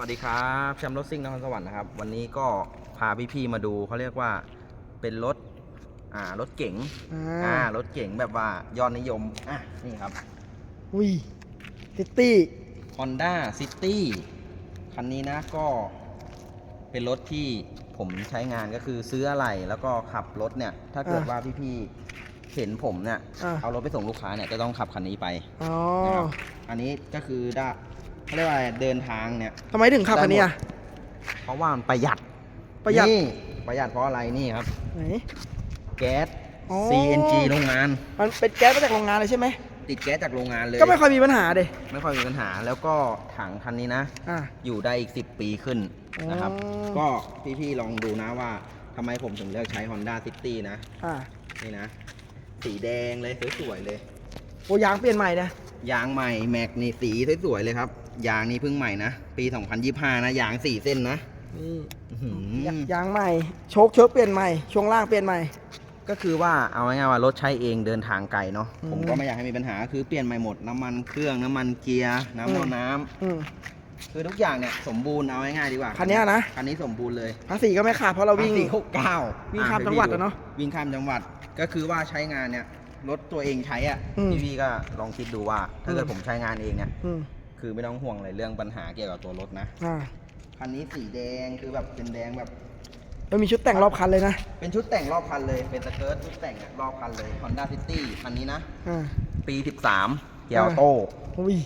วัสดีครับแชมป์รถซิ่งนครสวรรค์นะครับ วันนี้ก็พาพี่ๆมาดูเขาเรียกว่าเป็นรถอ่ารถเก๋งอ่อ่าารถเก๋งแบบว่ายอดนิยมอะนี่ครับอุ้ยซิตี้ Honda City คันนี้นะก็เป็นรถที่ผมใช้งานก็คือซื้ออะไรแล้วก็ขับรถเนี่ย ถ้าเกิดว่าพี่ๆเห็นผมเนี่ยอ่าเอารถไปส่งลูกค้าเนี่ยจะต้องขับคันนี้ไปอ๋อนะครับอันนี้ก็คือได้ เขาเรียกว่าอะไรเดินทางเนี่ย ทำไมถึงขับอันนี้อะเพราะว่ามันประหยัดประหยัดนี่ประหยัดเพราะอะไรนี่ครับ ไหน แก๊ส อ๋อ CNG โรงงาน มันเป็นแก๊สมาจากโรงงานเลยใช่ไหมติดแก๊สจากโรงงานเลยก็ไม่ค่อยมีปัญหาเด้ไม่ค่อยมีปัญหา แล้วก็ถังคันนี้นะ อ่าอยู่ได้อีก 10 ปีขึ้นนะครับ อ๋อ ก็พี่ๆลองดูนะว่าทำไมผมถึงเลือกใช้ Honda City นะ อ่านี่นะ สีแดงเลยสวยๆเลย โอ้ยางเปลี่ยนใหม่นะยางใหม่แม็กนี่สีสวยๆเลยครับ ยางนี่เพิ่งใหม่นะ ปี 2025 นะ ยาง4เส้นนะนี่อื้อหือยางใหม่ โชคเชิกเปลี่ยนใหม่ ช่วงล่างเปลี่ยนใหม่ ก็คือว่าเอาง่ายๆว่ารถใช้เองเดินทางไกลเนาะอืมผมก็ไม่อยากให้มีปัญหาคือเปลี่ยนใหม่หมดน้ำมันเครื่องน้ำมันเกียร์น้ำอืมเอาน้ำอืมคือทุกอย่างเนี่ยสมบูรณ์เอาง่ายๆดีกว่าคันเนี้ยนะคันนี้สมบูรณ์เลยภาษีก็ไม่ขาดเพราะเราวิ่งสี่หกเก้าวิ่งข้ามจังหวัดอะเนาะวิ่งข้ามจังหวัดก็คือว่าใช้งานเนี่ย รถตัวเองใช้อะ อืม พี่ๆก็ลองคิดดูว่า ถ้าเกิดอืมผมใช้งานเองเนี่ย อืมคือไม่ต้องห่วงอะไรเรื่องปัญหาเกี่ยวกับตัวรถนะ อ่าคันนี้สีแดงคือแบบเป็นแดงแบบ มันมีชุดแต่งรอบคันเลยนะเป็นชุดแต่งรอบคันเลย เป็นสเกิร์ตชุดแต่งอะรอบคันเลย Honda City คันนี้นะ อ่า ปี 13 เกียร์ออโต้ อุ้ย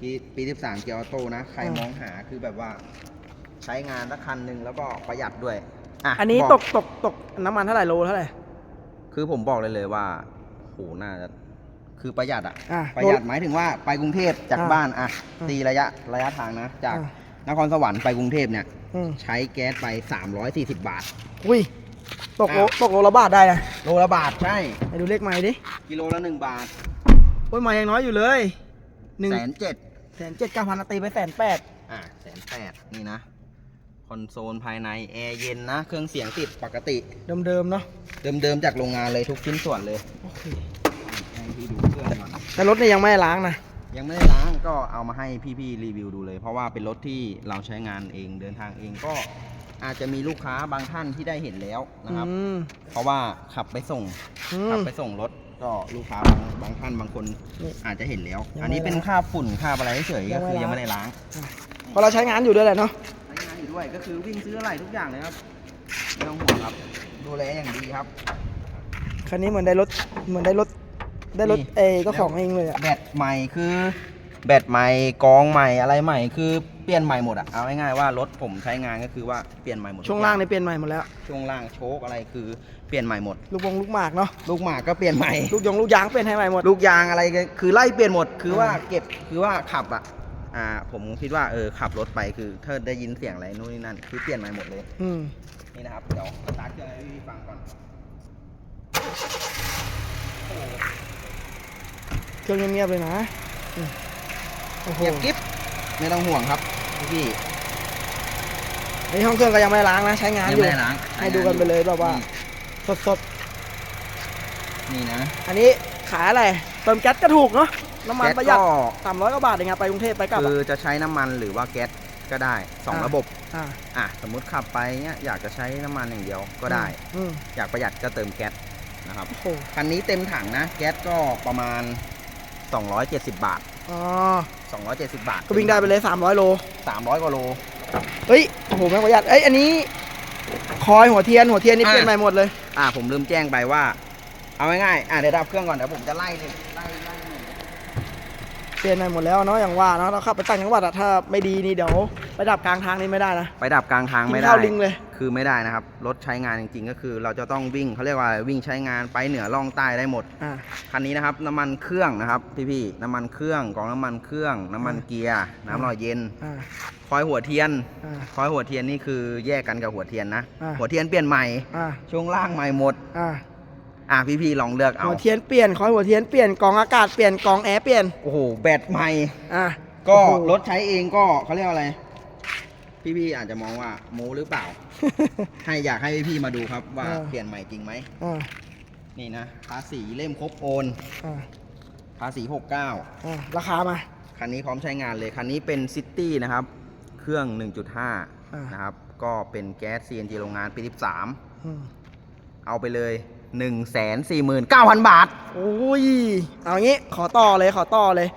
ปีปี13 เกียร์ออโต้นะ ใครอ่าม มองหาคือแบบว่า ใช้งานสักคันหนึ่งแล้วก็ประหยัดด้วยะอันนี้บตกตกตกน้ำมันเท่าไหร่โลเท่าไหร่ คือผมบอกเลยเลยว่า โหน่าจะคือประหยัดอะอะประหยัดหมายถึงว่าไปกรุงเทพจากอะบ้านอะอะตีระยะระยะทางนะ จากอะ นครสวรรค์ไปกรุงเทพเนี่ย อืมใช้แก๊สไป 340 บาท อุ้ยตกโลอะ ตกโลละบาทได้นะโลละบาทใช่ ไปดูเลขใหม่ดิกิโลละ1บาทโอ้ยมายังน้อยอยู่เลยหนึ่งแสนเจ็ดแสนเจ็ดเก้าพันตีไปแสนแปดอะแสนแปดนี่นะ คอนโซลภายในแอร์เย็นนะ เครื่องเสียงติดปกติ เดิมๆเนาะเดิมๆจากโรงงานเลยทุกชิ้นส่วนเลย โอเคให้ พี่ดูเครื่องก่อนแต่รถเนี่ยยังไม่ได้ล้างนะ ยังไม่ได้ล้างก็เอามาให้พี่ๆรีวิวดูเลย เพราะว่าเป็นรถที่เราใช้งานเองเดินทางเองก็อาจจะมีลูกค้าบางท่านที่ได้เห็นแล้วนะครับ อืม เพราะว่าขับไปส่งอืขับมไปส่งรถก็ลูกค้าบางบางท่านบางคนนี่อาจจะเห็นแล้ว ยังไม่อันนี้เป็นค่าบฝุ่นค่าบอะไรเฉยๆยัก็งไม่คือยังล้างไม่ได้ล้างเพราะเราใช้งานอยู่ด้วยแหละเนาะ ใช้งานอยู่ด้วยก็คือวิ่งซื้ออะไรทุกอย่างเลยครับไม่ต้องห่วงครับ ดูแลอย่างดีครับ คันนี้เหมือนได้รถเหมือนได้รถ ได้รถนี่ เอก็ของเองเลยอะแบตใหม่คือ แบตใหม่กองใหม่อะไรใหม่คือเปลี่ยนใหม่หมดอะเอาง่ายๆว่ารถผมใช้งานก็คือว่าเปลี่ยนใหม่หมดทุกช่วงอย่ล่างเนี่ยเปลี่ยนใหม่หมดแล้ว ช่วงล่างโชคอะไรคือเปลี่ยนใหม่หมด ลูกวงลูกหมากเนาะ ลูกหมากก็เปลี่ยนใหม่ ลูกยงลูกยางเปลี่ยนให้ใหม่หมด ลูกยางอะไรก็คือไล่เปลี่ยนหมด คือว่าอ่าเก็บคือว่าขับอะอ่า ผมคิดว่าเออขับรถไปคือถ้าได้ยินเสียงอะไรนู่นนี่นั่นคือเปลี่ยนใหม่หมดเลย อืม นี่นะครับ เดี๋ยวสตาร์ทเครื่องให้พี่ฟังก่อน เครื่องเงียบๆเลยนะอืมโอ้โหเก็บกิ๊บไม่ต้องห่วงครับพี่อันนี้ห้องเครื่องก็ยังไม่ได้ล้างนะใช้งานยัองยู่ไม่ได้ล้างให้ดูกันไปเลยแบบว่า สดนี่นะๆอันนี้ขายอะไรเติมแก๊สก็ถูกเนาะน้ำมันแก๊สประหยัดก็สามร้อยกว่าบาทเองอะไปกรุงเทพไปกลับคืออะจะใช้น้ำมันหรือว่าแก๊สก็ได้สองอ่าระบบอ่าอะสมมุติขับไปเนี้ยอยากจะใช้น้ำมันอย่างเดียวก็ได้อืมอยากประหยัดก็เติมแก๊สนะครับโอ้โหคันนี้เต็มถังนะ แก๊สก็ประมาณ 270 บาท อ๋อ270 บาทก็วิ่งได้ไปเลยสามร้อยโล 300กว่าโล เฮ้ย โอ้โหแม่งประหยัดเอ้ย อันนี้ คอยหัวเทียน หัวเทียนนี่อะเปลี่ยนใหม่หมดเลย อะผมลืมแจ้งไปว่า เอาง่ายๆ อะเดี๋ยวดับเครื่องก่อน เดี๋ยวผมจะไล่เลยไล่ไล่หนึ่ง เปลี่ยนใหม่หมดแล้วเนาะอย่างว่าเนาะเราขับไปต่างจังหวัดอะถ้าไม่ดีนี่เดี๋ยวไปดับกลางทางนี่ไม่ได้นะ ไปดับกลางทางกินไม่ได้ข้าวลิงเลย คือไม่ได้นะครับ รถใช้งานจริงๆ ก็คือเราจะต้องวิ่งเขาเรียกว่าอะไรวิ่งใช้งานไปเหนือล่องใต้ได้หมด อ่า คันนี้นะครับน้ำมันเครื่องนะครับพี่ๆน้ำมันเครื่องกรองน้ำมันเครื่อง น้ำมันอ่าเกียร์น้ำหล่อเย็น อ่า คอยหัวเทียน อ่า คอยหัวเทียนนี่คือแยกกันกับหัวเทียนนะ อ่า หัวเทียนเปลี่ยนใหม่ อ่า ช่วงล่างใหม่หมด อ่า อะพี่ๆลองเลือกเอาหัวเทียนเปลี่ยนคอยหัวเทียนเปลี่ยนกรองอากาศเปลี่ยนกรองแอร์เปลี่ยนโอ้โหแบตใหม่อ่าก็โอ้โหรถใช้เองก็เขาเรียกว่าอะไร พี่ๆอาจจะมองว่าโมหรือเปล่า ให้อยากให้พี่ๆมาดูครับว่าอ่าเปลี่ยนใหม่จริงไหมอ่านี่นะภาษีเล่มครบโอนอ่าภาษี69อ่าราคามา คันนี้พร้อมใช้งานเลยคันนี้เป็นซิตี้นะครับ เครื่องอ่า1.5 นะครับ ก็เป็นแก๊ส CNG โรงงานปี 13อืมเอาไปเลย 149,000บาท โอ้ย เอางี้ ขอต่อเลย ขอต่อเลย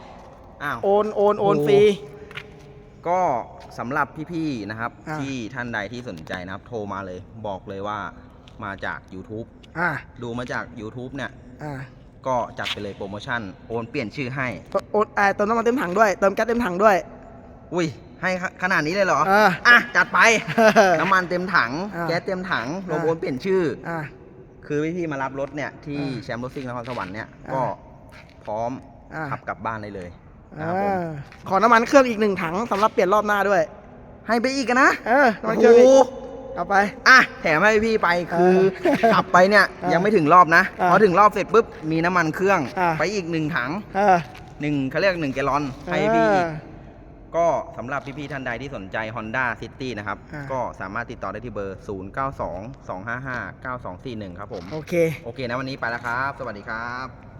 อ้าว โอน โอน โอนโอ้ฟรี ก็สำหรับพี่ๆนะครับ อ่า ที่ท่านใดที่สนใจนะครับ โทรมาเลย บอกเลยว่ามาจาก YouTube อ่า ดูมาจาก YouTube เนี่ย อ่าก็จัดไปเลยโปรโมชั่น โอนเปลี่ยนชื่อให้ โอนอ่าเติมน้ำมันเต็มถังด้วย เติมแก๊สเต็มถังด้วย อุ้ย ให้ขขนาดนี้เลยเหรอ อ่า อะ จัดไป น้ำมันเต็มถัง อ่าแก๊สเต็มถังรวมอ่า โอนเปลี่ยนชื่อ อ่า คือพี่ๆมารับรถเนี่ยที่อ่าแชมป์รถซิ่งนครสวรรค์เนี่ยอ่าก็พร้อมอ่า ขับกลับบ้านได้เลยนะอ่ครับผมาขอน้ำมันเครื่องอีกหนึ่งถังสำหรับเปลี่ยนรอบหน้าด้วย ให้ไปอีกอะนะเออน้ำมันโอ้เครื่องโหอีกเอาไป อะแถมให้พี่ไปคือเออขับไปเนี่ยอ่ายัยังไม่ถึงรอบนะอ่าพอถึงรอบเสร็จปุ๊บมีน้ำมันเครื่อง อ่า ไปอีกหนึ่งถังเออ หนึ่งเขาเรียกหนึ่งแกลลอนให้พี่อีกอ่า ก็สำหรับพี่ๆท่านใดที่สนใจ Honda City นะครับ อ่า ก็สามารถติดต่อได้ที่เบอร์ 092 255 9241 ครับผม โอเค โอเคนะวันนี้ไปแล้วครับ สวัสดีครับ